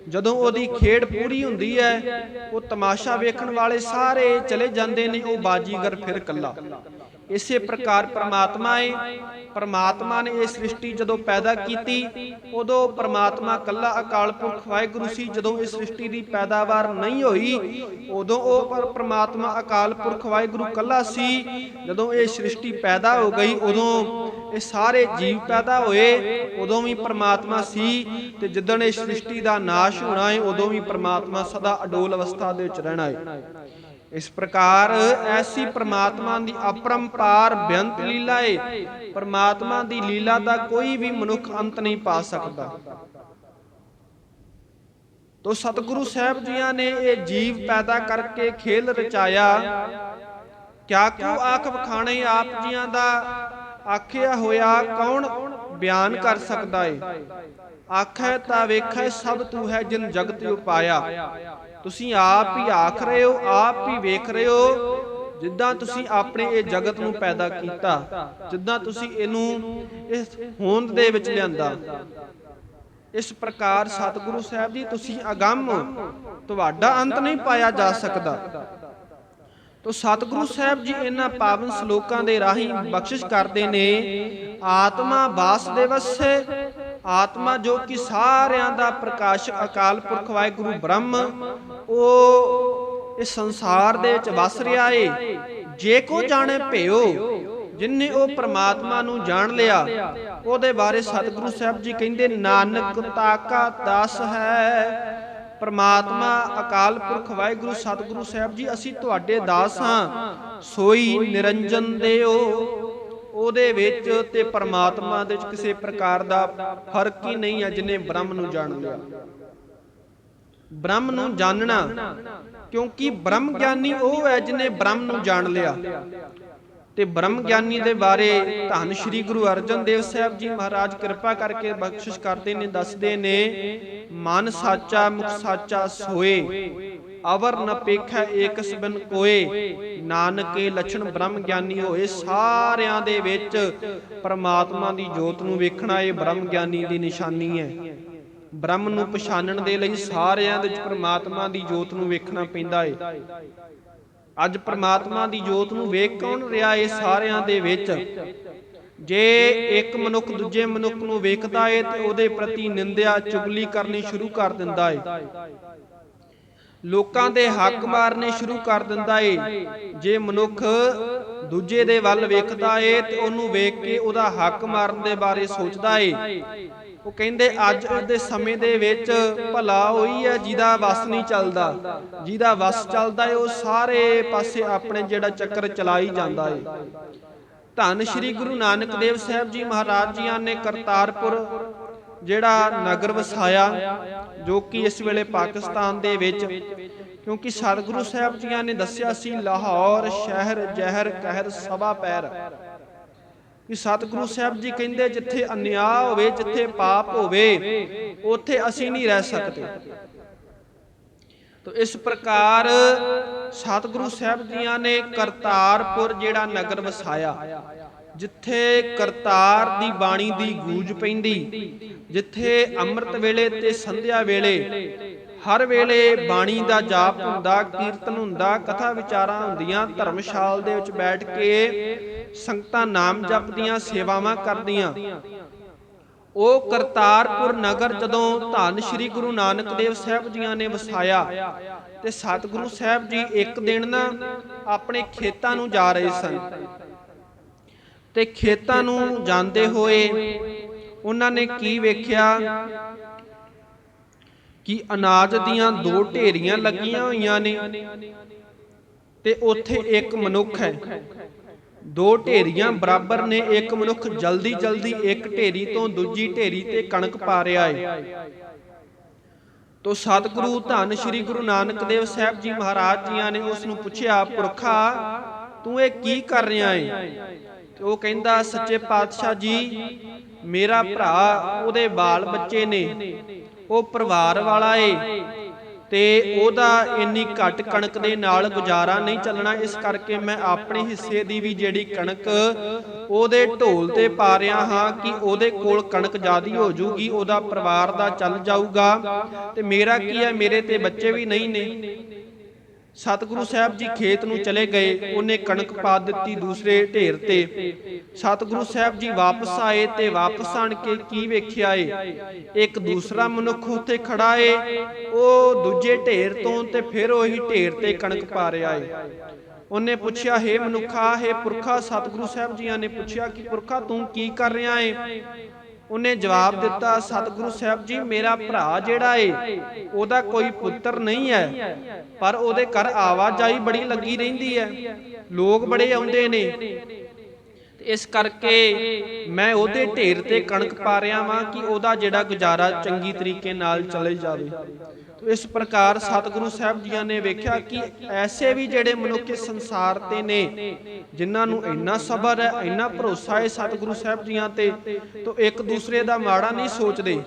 ਜਦੋਂ ਉਹਦੀ ਖੇਡ ਪੂਰੀ ਹੁੰਦੀ ਹੈ, ਉਹ ਤਮਾਸ਼ਾ ਵੇਖਣ ਵਾਲੇ ਸਾਰੇ ਚਲੇ ਜਾਂਦੇ ਨੇ, ਉਹ ਬਾਜੀਗਰ ਫਿਰ ਕੱਲਾ ਇਸੇ ਪ੍ਰਕਾਰ ਪ੍ਰਮਾਤਮਾ ਏ। ਪ੍ਰਮਾਤਮਾ ਨੇ ਇਹ ਸ੍ਰਿਸ਼ਟੀ ਜਦੋਂ ਪੈਦਾ ਕੀਤੀ, ਉਦੋਂ ਪ੍ਰਮਾਤਮਾ ਕੱਲਾ ਅਕਾਲ ਪੁਰਖ ਵਾਹਿਗੁਰੂ ਸੀ। ਜਦੋਂ ਇਹ ਸ੍ਰਿਸ਼ਟੀ ਦੀ ਪੈਦਾਵਾਰ ਨਹੀਂ ਹੋਈ, ਉਦੋਂ ਉਹ ਪਰ ਪ੍ਰਮਾਤਮਾ ਅਕਾਲ ਪੁਰਖ ਵਾਹਿਗੁਰੂ ਕੱਲਾ ਸੀ। ਜਦੋਂ ਇਹ ਸ੍ਰਿਸ਼ਟੀ ਪੈਦਾ ਹੋ ਗਈ, ਉਦੋਂ ਇਹ ਸਾਰੇ ਜੀਵ ਪੈਦਾ ਹੋਏ, ਉਦੋਂ ਵੀ ਪ੍ਰਮਾਤਮਾ ਸੀ ਤੇ ਜਿੱਦਣ ਇਹ ਸ੍ਰਿਸ਼ਟੀ ਦਾ ਨਾਸ਼ ਹੋਣਾ ਹੈ ਉਦੋਂ ਵੀ ਪ੍ਰਮਾਤਮਾ ਸਦਾ ਅਡੋਲ ਅਵਸਥਾ ਦੇ ਵਿੱਚ ਰਹਿਣਾ ਹੈ ਇਸ ਪ੍ਰਕਾਰ ਐਸੀ ਪ੍ਰਮਾਤਮਾ ਦੀ ਅਪਰੰਪਾਰ ਬੇਅੰਤ ਲੀਲਾ ਏ। ਪ੍ਰਮਾਤਮਾ ਦੀ ਲੀਲਾ ਦਾ ਕੋਈ ਵੀ ਮਨੁੱਖ ਅੰਤ ਨਹੀਂ ਪਾ ਸਕਦਾ। ਤੋ ਸਤਿਗੁਰੂ ਸਾਹਿਬ ਜੀਆਂ ਨੇ ਇਹ ਜੀਵ ਪੈਦਾ ਕਰਕੇ ਖੇਲ ਰਚਾਇਆ। ਕਿਆ ਕਿਉ ਆਖ ਵਖਾਣੇ ਆਪ ਜੀਆਂ ਦਾ ਆਖਿਆ ਹੋਇਆ ਕੌਣ ਬਿਆਨ ਕਰ ਸਕਦਾ ਏ? ਆਖੈ ਤਾਂ ਵੇਖੈ ਸਭ ਤੂੰ ਹੈ ਜਿਨ ਜਗਤ ਉਪਾਇਆ। ਤੁਸੀਂ ਆਪ ਹੀ ਆਖ ਰਹੇ ਹੋ, ਆਪ ਹੀ ਵੇਖ ਰਹੇ ਹੋ, ਜਿੱਦਾਂ ਤੁਸੀਂ ਆਪਣੇ ਇਹ ਜਗਤ ਨੂੰ ਪੈਦਾ ਕੀਤਾ, ਜਿੱਦਾਂ ਤੁਸੀਂ ਇਹਨੂੰ ਇਸ ਹੋਂਦ ਦੇ ਵਿੱਚ ਲਿਆਂਦਾ। ਇਸ ਪ੍ਰਕਾਰ ਸਤਿਗੁਰੂ ਸਾਹਿਬ ਜੀ, ਤੁਸੀਂ ਅਗੰਮ ਤੁਹਾਡਾ ਅੰਤ ਨਹੀਂ ਪਾਇਆ ਜਾ ਸਕਦਾ। ਤੋ ਸਤਿਗੁਰੂ ਸਾਹਿਬ ਜੀ, ਇਹਨਾਂ ਪਾਵਨ ਸ਼ਲੋਕਾਂ ਦੇ ਰਾਹੀਂ ਬਖਸ਼ਿਸ਼ ਕਰਦੇ ਨੇ, ਆਤਮਾ ਵਾਸਦੇਵਸੇ। ਆਤਮਾ ਜੋ ਕਿ ਸਾਰਿਆਂ ਦਾ ਪ੍ਰਕਾਸ਼ ਅਕਾਲ ਪੁਰਖ ਵਾਹਿਗੁਰੂ ਬ੍ਰਹਮ, ਉਹ ਇਸ ਸੰਸਾਰ ਦੇ ਵਿੱਚ ਵਸ ਰਿਹਾ ਏ। ਜੇ ਕੋ ਜਾਣੇ ਭਿਓ ਜਿਨਨੇ ਉਹ ਪ੍ਰਮਾਤਮਾ ਨੂੰ ਜਾਣ ਲਿਆ, ਉਹਦੇ ਬਾਰੇ ਸਤਿਗੁਰੂ ਸਾਹਿਬ ਜੀ ਕਹਿੰਦੇ, ਨਾਨਕ ਤਾਕਾ ਦਾਸ ਹੈ। ਪ੍ਰਮਾਤਮਾ ਅਕਾਲ ਪੁਰਖ ਵਾਹਿਗੁਰੂ, ਸਤਿਗੁਰੂ ਸਾਹਿਬ ਜੀ, ਅਸੀਂ ਤੁਹਾਡੇ ਦਾਸ ਹਾਂ। ਸੋਈ ਨਿਰੰਜਨ ਦੇਓ। ਉਹਦੇ ਵਿੱਚ ਤੇ ਪਰਮਾਤਮਾ ਦੇ ਵਿੱਚ ਕਿਸੇ ਪ੍ਰਕਾਰ ਦਾ ਫ਼ਰਕ ਹੀ ਨਹੀਂ ਹੈ ਜਿਨੇ ਬ੍ਰਹਮ ਨੂੰ ਜਾਣ ਲਿਆ। ਬ੍ਰਹਮ ਨੂੰ ਜਾਣਨਾ, ਕਿਉਂਕਿ ਬ੍ਰਹਮ ਗਿਆਨੀ ਉਹ ਹੈ ਜਿਨੇ ਬ੍ਰਹਮ ਨੂੰ ਜਾਣ ਲਿਆ। ਤੇ ਬ੍ਰਹਮ ਗਿਆਨੀ ਦੇ ਬਾਰੇ ਧੰਨ ਸ਼੍ਰੀ ਗੁਰੂ ਅਰਜਨ ਦੇਵ ਸਾਹਿਬ ਜੀ ਮਹਾਰਾਜ ਕਿਰਪਾ ਕਰਕੇ ਬਖਸ਼ਿਸ਼ ਕਰਦੇ ਨੇ, ਦੱਸਦੇ ਨੇ, ਮਨ ਸਾਚਾ, ਮੁਖ ਸਾਚਾ ਸੋਏ। ਅਵਰ ਨ ਪੇਖੈ ਏਕਸ ਬਿਨ ਕੋਏ, ਨਾਨਕੇ ਲਛਣ ਬ੍ਰਹਮ ਗਿਆਨੀ ਹੋਏ, ਸਾਰਿਆਂ ਦੇ ਵਿੱਚ ਪਰਮਾਤਮਾ ਦੀ ਜੋਤ ਨੂੰ ਵੇਖਣਾ ਇਹ ਬ੍ਰਹਮ ਗਿਆਨੀ ਦੀ ਨਿਸ਼ਾਨੀ ਹੈ। ਬ੍ਰਹਮ ਨੂੰ ਪਛਾਣਨ ਦੇ ਲਈ ਸਾਰਿਆਂ ਦੇ ਵਿੱਚ ਪਰਮਾਤਮਾ ਦੀ ਜੋਤ ਨੂੰ ਵੇਖਣਾ ਪੈਂਦਾ ਏ। ਅੱਜ ਪ੍ਰਮਾਤਮਾ ਦੀ ਜੋਤ ਨੂੰ ਵੇਖ ਕੌਣ ਰਿਹਾ ਏ ਸਾਰਿਆਂ ਦੇ ਵਿੱਚ? ਜੇ ਇੱਕ ਮਨੁੱਖ ਦੂਜੇ ਮਨੁੱਖ ਨੂੰ ਵੇਖਦਾ ਏ ਤੇ ਉਹਦੇ ਪ੍ਰਤੀ ਨਿੰਦਿਆ, ਚੁਗਲੀ ਕਰਨੀ ਸ਼ੁਰੂ ਕਰ ਦਿੰਦਾ ਏ। ਲੋਕਾਂ ਦੇ ਹੱਕ ਮਾਰਨੇ ਸ਼ੁਰੂ ਕਰ ਦਿੰਦਾ ਏ। ਜੇ ਮਨੁੱਖ ਦੂਜੇ ਦੇ ਵੱਲ ਵੇਖਦਾ ਏ ਤੇ ਉਹਨੂੰ ਵੇਖ ਕੇ ਉਹਦਾ ਹੱਕ ਮਾਰਨ ਦੇ ਬਾਰੇ ਸੋਚਦਾ ਏ। ਉਹ ਕਹਿੰਦੇ ਅੱਜ ਦੇ ਸਮੇਂ ਦੇ ਵਿੱਚ ਭਲਾ ਹੋਈ ਹੈ ਜਿਹਦਾ ਵਸ ਨਹੀਂ ਚੱਲਦਾ। ਜਿਹਦਾ ਵਸ ਚੱਲਦਾ ਏ ਉਹ ਸਾਰੇ ਪਾਸੇ ਆਪਣੇ ਜਿਹੜਾ ਚੱਕਰ ਚਲਾਈ ਜਾਂਦਾ ਏ। ਧੰਨ ਸ਼੍ਰੀ ਗੁਰੂ ਨਾਨਕ ਦੇਵ ਸਾਹਿਬ ਜੀ ਮਹਾਰਾਜ ਜੀਆਂ ਨੇ ਕਰਤਾਰਪੁਰ ਜਿਹੜਾ ਨਗਰ ਵਸਾਇਆ, ਜੋ ਕਿ ਇਸ ਵੇਲੇ ਪਾਕਿਸਤਾਨ ਦੇ ਵਿੱਚ, ਕਿਉਂਕਿ ਸਤਿਗੁਰੂ ਸਾਹਿਬ ਜੀਆਂ ਨੇ ਦੱਸਿਆ ਸੀ, ਲਾਹੌਰ ਸ਼ਹਿਰ ਜ਼ਹਿਰ ਕਹਿਰ ਸਭਾ ਪੈਰ। ਕਿ ਸਤਿਗੁਰੂ ਸਾਹਿਬ ਜੀ ਕਹਿੰਦੇ, ਜਿੱਥੇ ਅਨਿਆ ਹੋਵੇ, ਜਿੱਥੇ ਪਾਪ ਹੋਵੇ, ਉੱਥੇ ਅਸੀਂ ਨਹੀਂ ਰਹਿ ਸਕਦੇ। ਤੋ ਇਸ ਪ੍ਰਕਾਰ ਸਤਿਗੁਰੂ ਸਾਹਿਬ ਜੀਆਂ ਨੇ ਕਰਤਾਰਪੁਰ ਜਿਹੜਾ ਨਗਰ ਵਸਾਇਆ ਜਿੱਥੇ ਕਰਤਾਰ ਦੀ ਬਾਣੀ ਦੀ ਗੂੰਜ ਪੈਂਦੀ, ਜਿੱਥੇ ਅੰਮ੍ਰਿਤ ਵੇਲੇ ਤੇ ਸੰਧਿਆ ਵੇਲੇ, ਹਰ ਵੇਲੇ ਬਾਣੀ ਦਾ ਜਾਪ ਹੁੰਦਾ, ਕੀਰਤਨ ਹੁੰਦਾ, ਕਥਾ ਵਿਚਾਰਾਂ ਹੁੰਦੀਆਂ, ਧਰਮਸ਼ਾਲ ਦੇ ਵਿੱਚ ਬੈਠ ਕੇ ਸੰਗਤਾਂ ਨਾਮ ਜਪਦੀਆਂ, ਸੇਵਾਵਾਂ ਕਰਦੀਆਂ। ਉਹ ਕਰਤਾਰਪੁਰ ਨਗਰ ਜਦੋਂ ਧੰਨ ਸ਼੍ਰੀ ਗੁਰੂ ਨਾਨਕ ਦੇਵ ਸਾਹਿਬ ਜੀਆਂ ਨੇ ਵਸਾਇਆ ਤੇ ਸਤਿਗੁਰੂ ਸਾਹਿਬ ਜੀ ਇੱਕ ਦਿਨ ਨਾ ਆਪਣੇ ਖੇਤਾਂ ਨੂੰ ਜਾ ਰਹੇ ਸਨ। ਤੇ ਖੇਤਾਂ ਨੂੰ ਜਾਂਦੇ ਹੋਏ ਉਹਨਾਂ ਨੇ ਕੀ ਵੇਖਿਆ? ਕਿ ਅਨਾਜ ਦੀਆਂ ਦੋ ਢੇਰੀਆਂ ਲੱਗੀਆਂ ਹੋਈਆਂ ਨੇ ਤੇ ਉੱਥੇ ਇੱਕ ਮਨੁੱਖ ਹੈ। ਦੋ ਢੇਰੀਆਂ ਬਰਾਬਰ ਨੇ, ਇੱਕ ਮਨੁੱਖ ਜਲਦੀ ਜਲਦੀ ਇੱਕ ਢੇਰੀ ਤੋਂ ਦੂਜੀ ਢੇਰੀ ਤੇ ਕਣਕ ਪਾ ਰਿਹਾ ਹੈ ਤੋ ਸਤਿਗੁਰੂ ਧੰਨ ਸ਼੍ਰੀ ਗੁਰੂ ਨਾਨਕ ਦੇਵ ਸਾਹਿਬ ਜੀ ਮਹਾਰਾਜ ਜੀਆਂ ਨੇ ਉਸ ਨੂੰ ਪੁੱਛਿਆ, ਪੁਰਖਾ, ਤੂੰ ਇਹ ਕੀ ਕਰ ਰਿਹਾ ਹੈ ਤੇ ਉਹ ਕਹਿੰਦਾ, ਸੱਚੇ ਪਾਤਸ਼ਾਹ ਜੀ, ਮੇਰਾ ਭਰਾ, ਉਹਦੇ ਬਾਲ ਬੱਚੇ ਨੇ। ਉਹ ਪਰਿਵਾਰ ਵਾਲਾ ਏ ਤੇ ਉਹਦਾ ਇੰਨੀ ਘੱਟ ਕਣਕ ਦੇ ਨਾਲ ਗੁਜ਼ਾਰਾ ਨਹੀਂ ਚੱਲਣਾ। ਇਸ ਕਰਕੇ ਮੈਂ ਆਪਣੇ ਹਿੱਸੇ ਦੀ ਵੀ ਜਿਹੜੀ ਕਣਕ ਉਹਦੇ ਢੋਲ ਤੇ ਪਾ ਰਿਹਾ ਹਾਂ ਕਿ ਉਹਦੇ ਕੋਲ ਕਣਕ ਜ਼ਿਆਦੀ ਹੋ ਜੂਗੀ, ਉਹਦਾ ਪਰਿਵਾਰ ਦਾ ਚੱਲ ਜਾਊਗਾ। ਤੇ ਮੇਰਾ ਕੀ ਹੈ, ਮੇਰੇ ਤੇ ਬੱਚੇ ਵੀ ਨਹੀਂ ਨੇ। ਸਤਿਗੁਰੂ ਸਾਹਿਬ ਜੀ ਖੇਤ ਨੂੰ ਚਲੇ ਗਏ, ਉਹਨੇ ਕਣਕ ਪਾ ਦਿੱਤੀ ਦੂਸਰੇ ਢੇਰ ਤੇ। ਸਤਿਗੁਰੂ ਸਾਹਿਬ ਜੀ ਵਾਪਸ ਆਏ ਤੇ ਵਾਪਸ ਆਣ ਕੇ ਕੀ ਵੇਖਿਆ ਏ? ਇੱਕ ਦੂਸਰਾ ਮਨੁੱਖ ਉੱਥੇ ਖੜਾ ਏ, ਉਹ ਦੂਜੇ ਢੇਰ ਤੋਂ ਤੇ ਫਿਰ ਉਹੀ ਢੇਰ ਤੇ ਕਣਕ ਪਾ ਰਿਹਾ ਏ। ਉਹਨੇ ਪੁੱਛਿਆ, ਹੈ ਮਨੁੱਖਾ, ਹੈ ਪੁਰਖਾ, ਸਤਿਗੁਰੂ ਸਾਹਿਬ ਜੀਆਂ ਨੇ ਪੁੱਛਿਆ ਕਿ ਪੁਰਖਾ ਤੂੰ ਕੀ ਕਰ ਰਿਹਾ ਏ? ਉਹਨੇ ਜਵਾਬ ਦਿੱਤਾ, ਸਤਿਗੁਰੂ ਸਾਹਿਬ ਜੀ, ਮੇਰਾ ਭਰਾ ਜਿਹੜਾ ਏ, ਉਹਦਾ ਕੋਈ ਪੁੱਤਰ ਨਹੀਂ ਹੈ, ਪਰ ਉਹਦੇ ਘਰ ਆਵਾਜਾਈ ਬੜੀ ਲੱਗੀ ਰਹਿੰਦੀ ਹੈ। ਲੋਕ ਬੜੇ ਆਉਂਦੇ ਨੇ। ਇਸ ਕਰਕੇ ਮੈਂ ਉਹਦੇ ਢੇਰ ਤੇ ਕਣਕ ਪਾ ਰਿਹਾ ਵਾਂ ਕਿ ਉਹਦਾ ਜਿਹੜਾ ਗੁਜ਼ਾਰਾ ਚੰਗੀ ਤਰੀਕੇ ਨਾਲ ਚੱਲੇ ਜਾਵੇ। ਇਸ ਪ੍ਰਕਾਰ ਸਤਿਗੁਰੂ ਸਾਹਿਬ ਜੀਆਂ ਨੇ ਵੇਖਿਆ ਕਿ ਐਸੇ ਵੀ ਜਿਹੜੇ ਮਨੁੱਖ ਇਸ ਸੰਸਾਰ ਤੇ ਨੇ, ਜਿਨ੍ਹਾਂ ਨੂੰ ਇੰਨਾ ਸਬਰ ਹੈ, ਇੰਨਾ ਭਰੋਸਾ ਹੈ ਸਤਿਗੁਰੂ ਸਾਹਿਬ ਜੀਆਂ ਤੇ, ਤੋ ਇੱਕ ਦੂਸਰੇ ਦਾ ਮਾੜਾ ਨਹੀਂ ਸੋਚਦੇ।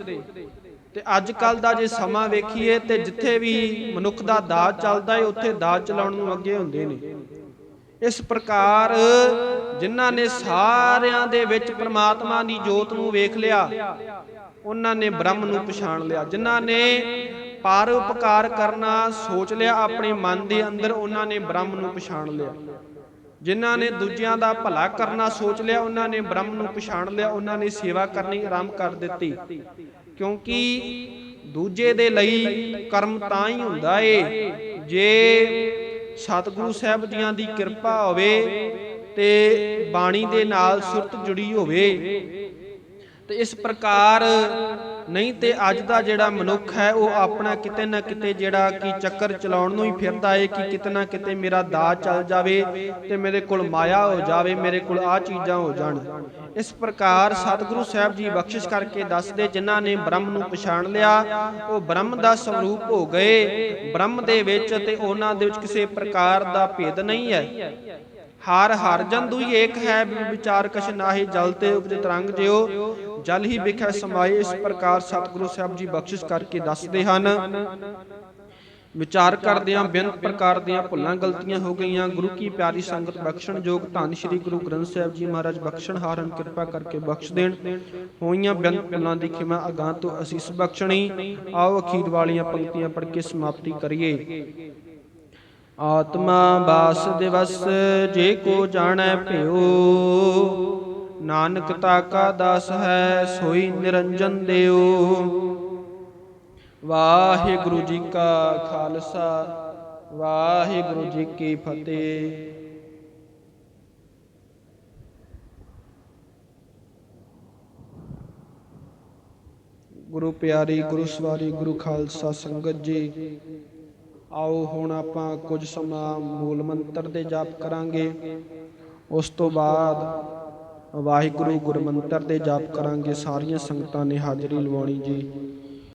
ਤੇ ਅੱਜ ਕੱਲ ਦਾ ਜੇ ਸਮਾਂ ਵੇਖੀਏ ਤੇ ਜਿੱਥੇ ਵੀ ਮਨੁੱਖ ਦਾ ਦਾਜ ਚੱਲਦਾ ਹੈ ਉੱਥੇ ਦਾਜ ਚਲਾਉਣ ਨੂੰ ਅੱਗੇ ਹੁੰਦੇ ਨੇ। ਇਸ ਪ੍ਰਕਾਰ ਜਿਨ੍ਹਾਂ ਨੇ ਸਾਰਿਆਂ ਦੇ ਵਿੱਚ ਪ੍ਰਮਾਤਮਾ ਦੀ ਜੋਤ ਨੂੰ ਵੇਖ ਲਿਆ, ਉਹਨਾਂ ਨੇ ਬ੍ਰਹਮ ਨੂੰ ਪਛਾਣ ਲਿਆ। ਜਿਨ੍ਹਾਂ ਨੇ ਪਰ ਉਪਕਾਰ ਕਰਨਾ ਸੋਚ ਲਿਆ ਆਪਣੇ ਮਨ ਦੇ ਅੰਦਰ, ਉਹਨਾਂ ਨੇ ਬ੍ਰਹਮ ਨੂੰ ਪਛਾਣ ਲਿਆ। ਜਿਨ੍ਹਾਂ ਨੇ ਦੂਜਿਆਂ ਦਾ ਭਲਾ ਕਰਨਾ ਸੋਚ ਲਿਆ, ਉਹਨਾਂ ਨੇ ਬ੍ਰਹਮ ਨੂੰ ਪਛਾਣ ਲਿਆ, ਉਹਨਾਂ ਨੇ ਸੇਵਾ ਕਰਨੀ ਆਰੰਭ ਕਰ ਦਿੱਤੀ। ਕਿਉਂਕਿ ਦੂਜੇ ਦੇ ਲਈ ਕਰਮ ਤਾਂ ਹੀ ਹੁੰਦਾ ਏ, ਜੇ ਸਤਿਗੁਰੂ ਸਾਹਿਬ ਜੀਆਂ ਦੀ ਕਿਰਪਾ ਹੋਵੇ ਤੇ ਬਾਣੀ ਦੇ ਨਾਲ ਸੁਰਤ ਜੁੜੀ ਹੋਵੇ। ਤੇ ਇਸ ਪ੍ਰਕਾਰ ਨਹੀਂ ਤੇ ਅੱਜ ਦਾ ਜਿਹੜਾ ਮਨੁੱਖ ਹੈ, ਉਹ ਆਪਣਾ ਕਿਤੇ ਨਾ ਕਿਤੇ ਜਿਹੜਾ ਕਿ ਚੱਕਰ ਚਲਾਉਣ ਨੂੰ ਹੀ ਫਿਰਦਾ ਏ ਕਿ ਕਿਤੇ ਨਾ ਕਿਤੇ ਮੇਰਾ ਦਾਜ ਚੱਲ ਜਾਵੇ ਤੇ ਮੇਰੇ ਕੋਲ ਮਾਇਆ ਹੋ ਜਾਵੇ, ਮੇਰੇ ਕੋਲ ਆ ਚੀਜ਼ਾਂ ਹੋ ਜਾਣ। ਇਸ ਪ੍ਰਕਾਰ ਸਤਿਗੁਰੂ ਸਾਹਿਬ ਜੀ ਬਖਸ਼ਿਸ਼ ਕਰਕੇ ਦੱਸਦੇ, ਜਿਨ੍ਹਾਂ ਨੇ ਬ੍ਰਹਮ ਨੂੰ ਪਛਾਣ ਲਿਆ, ਉਹ ਬ੍ਰਹਮ ਦਾ ਸਰੂਪ ਹੋ ਗਏ। ਬ੍ਰਹਮ ਦੇ ਵਿੱਚ ਤੇ ਉਹਨਾਂ ਦੇ ਵਿੱਚ ਕਿਸੇ ਪ੍ਰਕਾਰ ਦਾ ਭੇਦ ਨਹੀਂ ਹੈ। ਹਾਰ ਹਰ ਜਨ ਦੁਈ ਏਕ ਹੈ ਵਿਚਾਰ ਕਛ ਨਾਹੀ ਜਲ ਤੇ ਉਪਜ ਤਰੰਗ ਜਿਓ ਜਲ ਹੀ ਵਿਖੈ ਸਮਾਏ, ਇਸ ਪ੍ਰਕਾਰ ਸਤਿਗੁਰੂ ਸਾਹਿਬ ਜੀ ਬਖਸ਼ਿਸ਼ ਕਰਕੇ ਦੱਸਦੇ ਹਨ। ਵਿਚਾਰ ਕਰਦਿਆਂ ਬੇਅੰਤ ਪ੍ਰਕਾਰ ਦੀਆਂ ਭੁੱਲਾਂ ਗਲਤੀਆਂ ਹੋ ਗਈਆਂ, ਗੁਰੂ ਕੀ ਪਿਆਰੀ ਸੰਗਤ ਬਖਸ਼ਣ ਯੋਗ ਧੰਨ ਸ੍ਰੀ ਗੁਰੂ ਗ੍ਰੰਥ ਸਾਹਿਬ ਜੀ ਮਹਾਰਾਜ ਬਖਸ਼ਣ ਹਾਰਨ ਕਿਰਪਾ ਕਰਕੇ ਬਖਸ਼ ਦੇਣ। ਹੋਈਆਂ ਬੇਅੰਤ ਭੁੱਲਾਂ ਦੀ ਖਿਮਾ ਅਗਾਂ ਤੋਂ ਅਸੀਸ ਬਖਸ਼ਣੀ। ਆਓ ਅਖੀਰ ਵਾਲੀਆਂ ਪੰਕਤੀਆਂ ਪੜ੍ਹ ਕੇ ਸਮਾਪਤੀ ਕਰੀਏ। ਆਤਮਾ ਬਾਸ ਦਿਵਸ, ਜੇ ਕੋ ਜਾਣੈ ਭਿਓ ਨਾਨਕ ਤਾਕਾ ਦਾਸ ਹੈ, ਸੋਈ ਨਿਰੰਜਨ ਦਿਓ ਵਾਹਿਗੁਰੂ ਜੀ ਕਾ ਖਾਲਸਾ, ਵਾਹਿਗੁਰੂ ਜੀ ਕੀ ਫਤਿਹ। ਗੁਰੂ ਪਿਆਰੀ, ਗੁਰੂ ਸਵਾਰੀ, ਗੁਰੂ ਖਾਲਸਾ ਸੰਗਤ ਜੀ, ਆਓ ਹੁਣ ਆਪਾਂ ਕੁਝ ਸਮਾਂ ਮੂਲ ਮੰਤਰ ਦੇ ਜਾਪ ਕਰਾਂਗੇ। ਉਸ ਤੋਂ ਬਾਅਦ ਵਾਹਿਗੁਰੂ ਗੁਰਮੰਤਰ ਦੇ ਜਾਪ ਕਰਾਂਗੇ। ਸਾਰੀਆਂ ਸੰਗਤਾਂ ਨੇ ਹਾਜ਼ਰੀ ਲਵਾਉਣੀ ਜੀ।